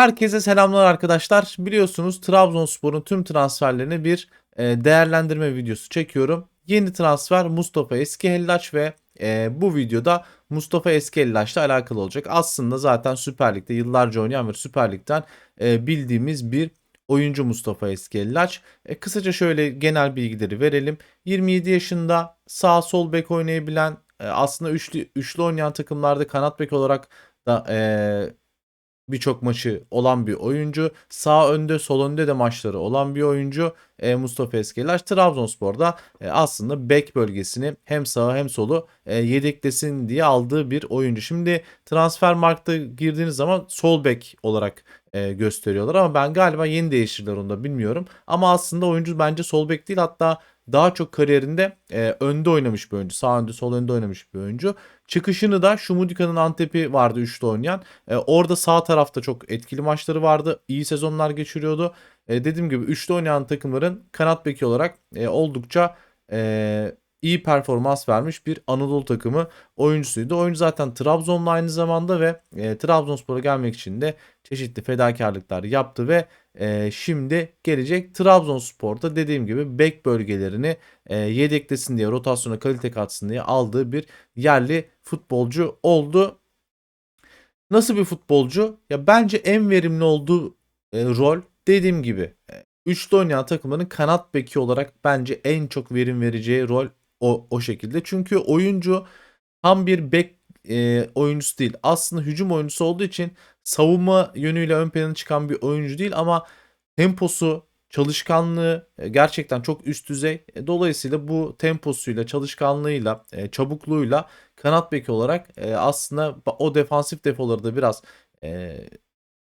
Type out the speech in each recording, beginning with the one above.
Herkese selamlar arkadaşlar. Biliyorsunuz Trabzonspor'un tüm transferlerini bir e, değerlendirme videosu çekiyorum. Yeni transfer Mustafa Eskehellaç ve e, bu videoda Mustafa Eskehellaç'la alakalı olacak. Aslında zaten Süper Lig'de yıllarca oynayan ve Süper Lig'den e, bildiğimiz bir oyuncu Mustafa Eskellaç. Kısaca şöyle genel bilgileri verelim. 27 yaşında sağ sol bek oynayabilen aslında üçlü, üçlü oynayan takımlarda kanat bek olarak da e, birçok maçı olan bir oyuncu. Sağ önde sol önde de maçları olan bir oyuncu e, Mustafa Eskelaş. Trabzonspor'da e, aslında bek bölgesini hem sağı hem solu e, yedeklesin diye aldığı bir oyuncu. Şimdi transfer markta girdiğiniz zaman sol bek olarak e, gösteriyorlar ama ben galiba yeni değiştirdiler onu da bilmiyorum. Ama aslında oyuncu bence sol bek değil hatta daha çok kariyerinde e, önde oynamış bir oyuncu. Sağ önde sol önde oynamış bir oyuncu. Çıkışını da Şumudika'nın Antep'i vardı üçlü oynayan. E, orada sağ tarafta çok etkili maçları vardı. İyi sezonlar geçiriyordu. E, dediğim gibi üçlü oynayan takımların kanat beki olarak e, oldukça e, iyi performans vermiş bir Anadolu takımı oyuncusuydu. Oyuncu zaten Trabzon'la aynı zamanda ve e, Trabzonspor'a gelmek için de çeşitli fedakarlıklar yaptı ve e, şimdi gelecek Trabzonspor'da dediğim gibi bek bölgelerini e, yedeklesin diye rotasyona kalite katsın diye aldığı bir yerli futbolcu oldu. Nasıl bir futbolcu? Ya bence en verimli olduğu e, rol dediğim gibi e, üçlü oynayan takımların kanat beki olarak bence en çok verim vereceği rol o, o şekilde. Çünkü oyuncu tam bir bek e, oyuncusu değil. Aslında hücum oyuncusu olduğu için savunma yönüyle ön plana çıkan bir oyuncu değil ama temposu, çalışkanlığı e, gerçekten çok üst düzey. E, dolayısıyla bu temposuyla, çalışkanlığıyla, e, çabukluğuyla kanat beki olarak aslında o defansif defoları da biraz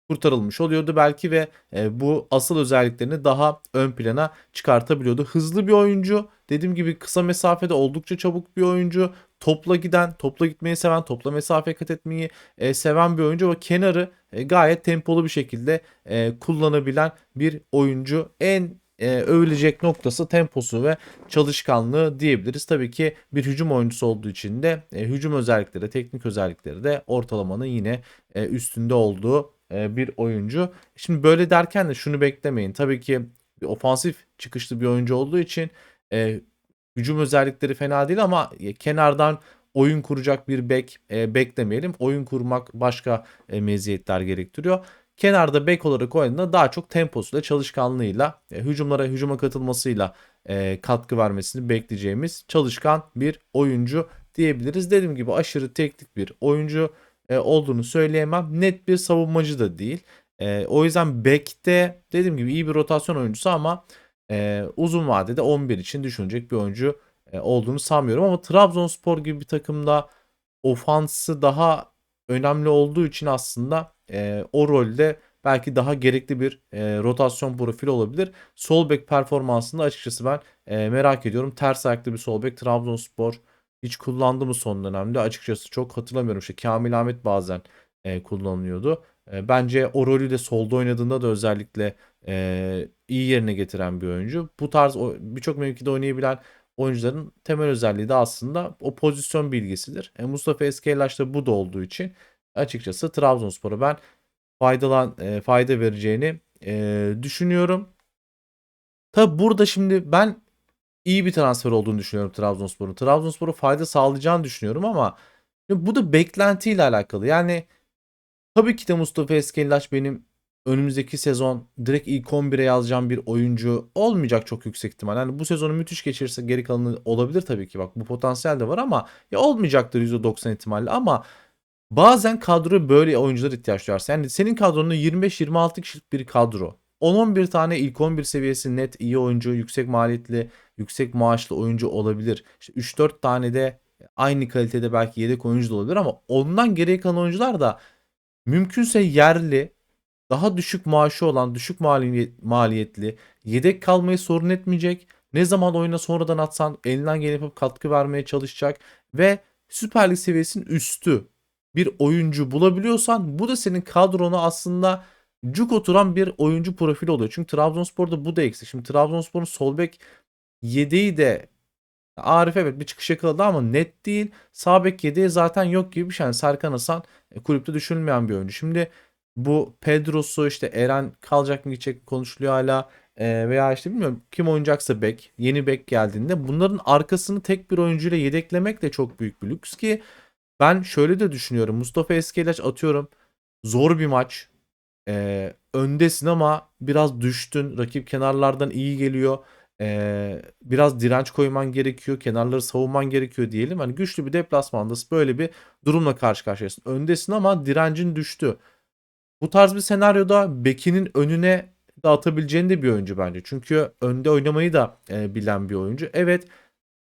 kurtarılmış oluyordu belki ve bu asıl özelliklerini daha ön plana çıkartabiliyordu. Hızlı bir oyuncu. Dediğim gibi kısa mesafede oldukça çabuk bir oyuncu. Topla giden, topla gitmeyi seven, topla mesafe kat etmeyi e, seven bir oyuncu ve kenarı e, gayet tempolu bir şekilde e, kullanabilen bir oyuncu. En e, övülecek noktası temposu ve çalışkanlığı diyebiliriz. Tabii ki bir hücum oyuncusu olduğu için de e, hücum özellikleri, teknik özellikleri de ortalamanın yine e, üstünde olduğu e, bir oyuncu. Şimdi böyle derken de şunu beklemeyin. Tabii ki ofansif çıkışlı bir oyuncu olduğu için e, hücum özellikleri fena değil ama kenardan oyun kuracak bir bek e, beklemeyelim. Oyun kurmak başka e, meziyetler gerektiriyor. Kenarda bek olarak oynadığında daha çok temposuyla, çalışkanlığıyla, e, hücumlara hücuma katılmasıyla e, katkı vermesini bekleyeceğimiz çalışkan bir oyuncu diyebiliriz. Dediğim gibi aşırı teknik bir oyuncu e, olduğunu söyleyemem. Net bir savunmacı da değil. E, o yüzden bekte dediğim gibi iyi bir rotasyon oyuncusu ama e, uzun vadede 11 için düşünecek bir oyuncu e, olduğunu sanmıyorum. Ama Trabzonspor gibi bir takımda ofansı daha önemli olduğu için aslında e, o rolde belki daha gerekli bir e, rotasyon profili olabilir. Sol bek performansında açıkçası ben e, merak ediyorum. Ters ayaklı bir sol bek Trabzonspor hiç kullandı mı son dönemde? Açıkçası çok hatırlamıyorum. İşte Kamil Ahmet bazen e, kullanılıyordu. E, bence o rolü de solda oynadığında da özellikle e, iyi yerine getiren bir oyuncu. Bu tarz birçok mevkide oynayabilen oyuncuların temel özelliği de aslında o pozisyon bilgisidir. E, Mustafa Eskelaş bu da olduğu için açıkçası Trabzonspor'a ben faydalan e, fayda vereceğini e, düşünüyorum. Tabi burada şimdi ben iyi bir transfer olduğunu düşünüyorum Trabzonspor'un. Trabzonspor'a fayda sağlayacağını düşünüyorum ama bu da beklentiyle alakalı. Yani tabii ki de Mustafa Eskellaç benim önümüzdeki sezon direkt ilk 11'e yazacağım bir oyuncu olmayacak çok yüksek ihtimal. Yani bu sezonu müthiş geçirirse geri kalanı olabilir tabii ki. Bak bu potansiyel de var ama ya olmayacaktır %90 ihtimalle ama bazen kadro böyle oyuncular ihtiyaç duyar. Yani senin kadronun 25-26 kişilik bir kadro. 10-11 tane ilk 11 seviyesi net iyi oyuncu, yüksek maliyetli, yüksek maaşlı oyuncu olabilir. İşte 3-4 tane de aynı kalitede belki yedek oyuncu da olabilir ama ondan geriye kalan oyuncular da mümkünse yerli daha düşük maaşı olan, düşük maliyetli, yedek kalmayı sorun etmeyecek. Ne zaman oyuna sonradan atsan elinden gelip yapıp katkı vermeye çalışacak ve Süper Lig seviyesinin üstü bir oyuncu bulabiliyorsan bu da senin kadronu aslında cuk oturan bir oyuncu profili oluyor. Çünkü Trabzonspor'da bu da eksik. Şimdi Trabzonspor'un sol bek yedeği de Arif evet bir çıkış yakaladı ama net değil. Sağ bek yedeği zaten yok gibi bir şey. Yani Serkan Hasan e, kulüpte düşünülmeyen bir oyuncu. Şimdi bu Pedro'su işte Eren kalacak mı gidecek konuşuluyor hala. Ee, veya işte bilmiyorum kim oynayacaksa bek, yeni bek geldiğinde bunların arkasını tek bir oyuncuyla yedeklemek de çok büyük bir lüks ki ben şöyle de düşünüyorum. Mustafa Eskelaç atıyorum. Zor bir maç. Ee, öndesin ama biraz düştün. Rakip kenarlardan iyi geliyor. Ee, biraz direnç koyman gerekiyor. Kenarları savunman gerekiyor diyelim. Hani güçlü bir deplasmandasın. Böyle bir durumla karşı karşıyasın. Öndesin ama direncin düştü. Bu tarz bir senaryoda bekinin önüne dağıtabileceğin de bir oyuncu bence. Çünkü önde oynamayı da e, bilen bir oyuncu. Evet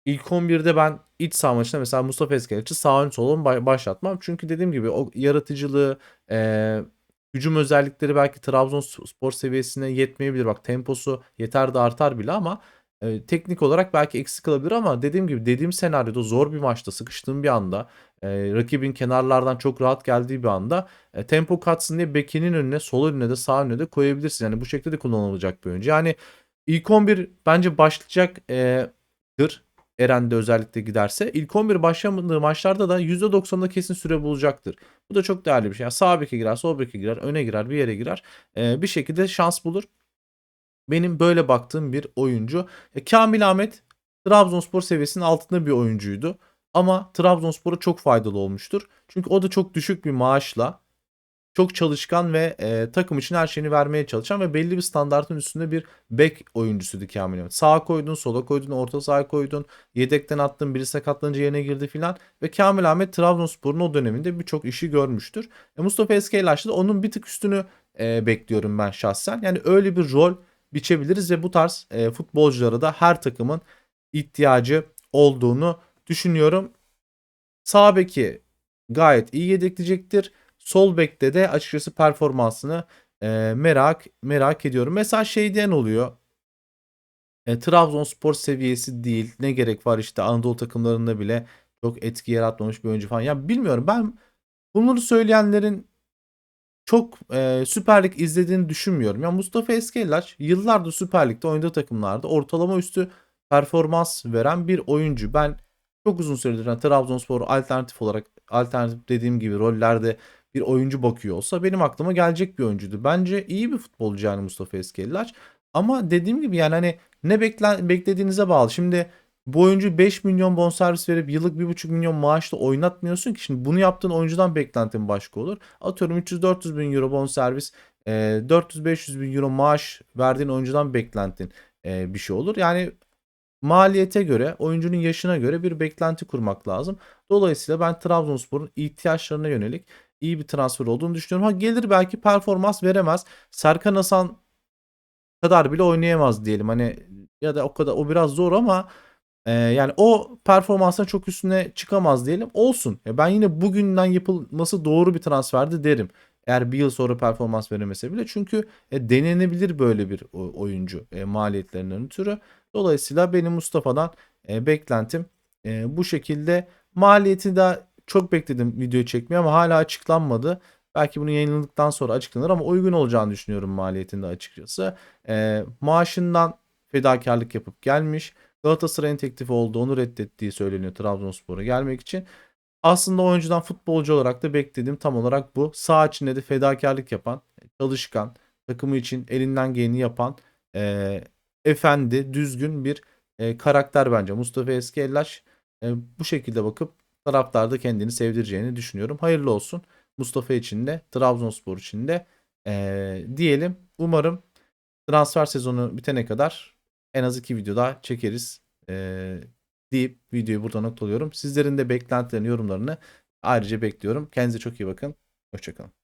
ilk 11'de ben iç saha maçında mesela Mustafa Eskeleç'i sağ ön solun başlatmam. Çünkü dediğim gibi o yaratıcılığı, e, hücum özellikleri belki Trabzonspor seviyesine yetmeyebilir. Bak temposu yeter de artar bile ama e, teknik olarak belki eksik kalabilir ama dediğim gibi dediğim senaryoda zor bir maçta sıkıştığım bir anda e, rakibin kenarlardan çok rahat geldiği bir anda e, tempo katsın diye bekinin önüne sol önüne de sağ önüne de koyabilirsin. Yani bu şekilde de kullanılacak bir oyuncu. Yani ilk 11 bence başlayacaktır. Eren'de özellikle giderse. ilk 11 başlamadığı maçlarda da %90'da kesin süre bulacaktır. Bu da çok değerli bir şey. Yani sağ beke girer, sol beke girer, öne girer, bir yere girer. E, bir şekilde şans bulur. Benim böyle baktığım bir oyuncu. E, Kamil Ahmet Trabzonspor seviyesinin altında bir oyuncuydu. Ama Trabzonspor'a çok faydalı olmuştur. Çünkü o da çok düşük bir maaşla çok çalışkan ve e, takım için her şeyini vermeye çalışan ve belli bir standartın üstünde bir bek oyuncusuydu Kamil Ahmet. Sağa koydun, sola koydun, orta sağa koydun, yedekten attın, biri sakatlanınca yerine girdi filan. Ve Kamil Ahmet Trabzonspor'un o döneminde birçok işi görmüştür. E, Mustafa Eskeylaş'ta onun bir tık üstünü e, bekliyorum ben şahsen. Yani öyle bir rol biçebiliriz ve bu tarz e, futbolculara da her takımın ihtiyacı olduğunu düşünüyorum. Sağ beki gayet iyi yedekleyecektir. Sol bekte de açıkçası performansını e, merak merak ediyorum. Mesela şey diyen oluyor. E, Trabzonspor seviyesi değil. Ne gerek var işte Anadolu takımlarında bile çok etki yaratmamış bir oyuncu falan. Ya bilmiyorum ben bunları söyleyenlerin çok e, Süper Lig izlediğini düşünmüyorum. Ya Mustafa Eskellaç yıllardır Süper Lig'de oynadığı takımlarda ortalama üstü performans veren bir oyuncu. Ben çok uzun süredir yani Trabzonspor alternatif olarak alternatif dediğim gibi rollerde bir oyuncu bakıyor olsa benim aklıma gelecek bir oyuncuydu. Bence iyi bir futbolcu yani Mustafa Eskellaç. Ama dediğim gibi yani hani ne beklen beklediğinize bağlı. Şimdi bu oyuncu 5 milyon bonservis verip yıllık 1,5 milyon maaşla oynatmıyorsun ki. Şimdi bunu yaptığın oyuncudan beklentin başka olur. Atıyorum 300-400 bin euro bonservis, 400-500 bin euro maaş verdiğin oyuncudan beklentin bir şey olur. Yani maliyete göre, oyuncunun yaşına göre bir beklenti kurmak lazım. Dolayısıyla ben Trabzonspor'un ihtiyaçlarına yönelik iyi bir transfer olduğunu düşünüyorum. Ha gelir belki performans veremez. Serkan Hasan kadar bile oynayamaz diyelim. Hani ya da o kadar o biraz zor ama e, yani o performansın çok üstüne çıkamaz diyelim. Olsun. Ya ben yine bugünden yapılması doğru bir transferdi derim. Eğer bir yıl sonra performans veremese bile. Çünkü e, denenebilir böyle bir oyuncu e, maliyetlerinden ötürü. Dolayısıyla benim Mustafa'dan e, beklentim e, bu şekilde. Maliyeti de çok bekledim video çekmeyi ama hala açıklanmadı. Belki bunu yayınladıktan sonra açıklanır ama uygun olacağını düşünüyorum maliyetinde açıkçası. E, maaşından fedakarlık yapıp gelmiş. Galatasaray'ın teklifi oldu onu reddettiği söyleniyor Trabzonspor'a gelmek için. Aslında oyuncudan futbolcu olarak da beklediğim tam olarak bu. Sağ içinde de fedakarlık yapan, çalışkan, takımı için elinden geleni yapan, e, efendi, düzgün bir e, karakter bence. Mustafa Eskellaş e, bu şekilde bakıp taraftarda kendini sevdireceğini düşünüyorum. Hayırlı olsun Mustafa için de Trabzonspor için de e, diyelim. Umarım transfer sezonu bitene kadar en az iki video daha çekeriz e, deyip videoyu burada noktalıyorum. Sizlerin de beklentilerini, yorumlarını ayrıca bekliyorum. Kendinize çok iyi bakın. Hoşçakalın.